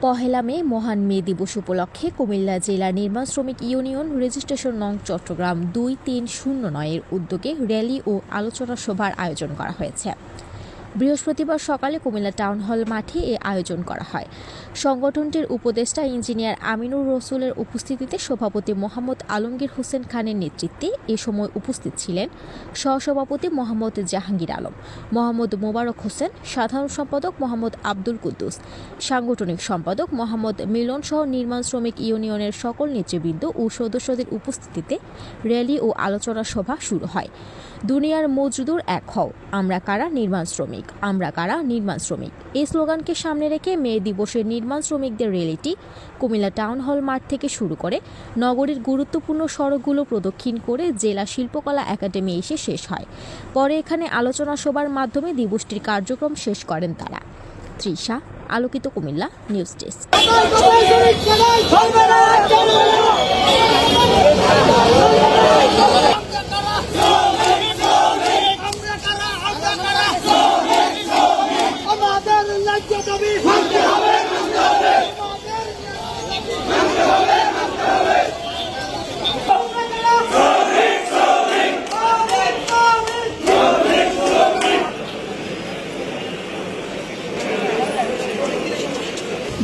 পহেলা মে মহান মে দিবস উপলক্ষে কুমিল্লা জেলা নির্মাণ শ্রমিক ইউনিয়ন রেজিস্ট্রেশন নং চট্টগ্রাম দুই তিন শূন্য নয়ের উদ্যোগে র্যালি ও আলোচনা সভার আয়োজন করা হয়েছে। বৃহস্পতিবার সকালে কুমিল্লা টাউন হল মাঠে এ আয়োজন করা হয়। সংগঠনটির উপদেষ্টা ইঞ্জিনিয়ার আমিনুর রসুলের উপস্থিতিতে সভাপতি মোহাম্মদ আলমগীর হোসেন খানের নেতৃত্বে এ সময় উপস্থিত ছিলেন সহসভাপতি মোহাম্মদ জাহাঙ্গীর আলম, মোহাম্মদ মোবারক হোসেন, সাধারণ সম্পাদক মোহাম্মদ আব্দুল কুদ্দুস, সাংগঠনিক সম্পাদক মোহাম্মদ মিলন সহ নির্মাণ শ্রমিক ইউনিয়নের সকল নেতৃবৃন্দ ও সদস্যদের উপস্থিতিতে র্যালি ও আলোচনা সভা শুরু হয়। দুনিয়ার মজদুর এক হও, আমরা কারা নির্মাণ শ্রমিক? আমরা কারা নির্মাণ শ্রমিক এই স্লোগানকে সামনে রেখে মে দিবসের নির্মাণ শ্রমিকদের র্যালিটি কুমিল্লা টাউন হল মাঠ থেকে শুরু করে নগরীর গুরুত্বপূর্ণ সড়কগুলো প্রদক্ষিণ করে জেলা শিল্পকলা একাডেমি এসে শেষ হয় পরে এখানে আলোচনা সভার মাধ্যমে দিবসটির কার্যক্রম শেষ করেন তারা তৃষা আলোকিত কুমিল্লা নিউজ ডেস্ক আমাদের ন্যায্য দাবি মানতে হবে মানতে হবে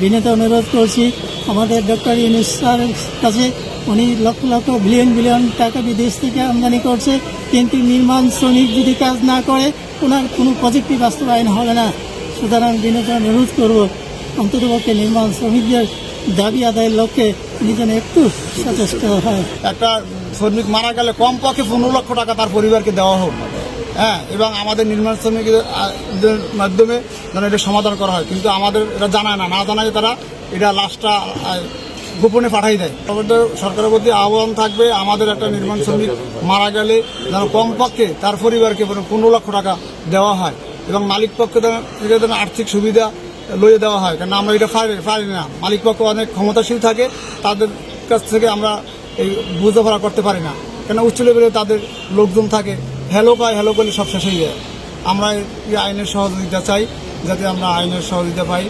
বিনীত অনুরোধ করছি, আমাদের ডক্টর ইউনুস স্যারের কাছে, উনি লক্ষ লক্ষ বিলিয়ন বিলিয়ন টাকা বিদেশ থেকে আমদানি করছে, কিন্তু নির্মাণ শ্রমিক যদি কাজ না করে, ওনার কোনো প্রজেক্টই বাস্তবায়ন হবে না। সুতরাং বিনীত অনুরোধ করব, অন্ততপক্ষে নির্মাণ শ্রমিকদের দাবি আদায়ের লক্ষ্যে উনি যেন একটু সচেষ্ট হয়। একটা শ্রমিক মারা গেলে কমপক্ষে পনেরো লক্ষ টাকা তার পরিবারকে দেওয়া হোক। হ্যাঁ এবং আমাদের নির্মাণ শ্রমিকদের মাধ্যমে যেন এটা সমাধান করা হয়। কিন্তু আমাদের এটা জানায় না। না জানায় তারা এটা আহ, গোপনে পাঠাই দেয়। আমাদের সরকারের প্রতি আহ্বান থাকবে আমাদের একটা নির্মাণ শ্রমিক মারা গেলে যেন কমপক্ষে তার পরিবারকে পনেরো লক্ষ টাকা দেওয়া হয় এবং মালিক পক্ষে থেকে যেন আর্থিক সুবিধা লইয়ে দেওয়া হয়। কারণ আমরা এটা পারি পারি না। মালিক পক্ষ অনেক ক্ষমতাশীল থাকে তাদের কাছ থেকে আমরা এই বোঝাপড়া করতে পারি না। কেন উচ্চ লেভেলে তাদের লোকজন থাকে হ্যালো কয়, হ্যালো করলে সব শেষ হয়ে যায়। আমরা এই আইনের সহযোগিতা চাই, যাতে আমরা আইনের সহযোগিতা পাই।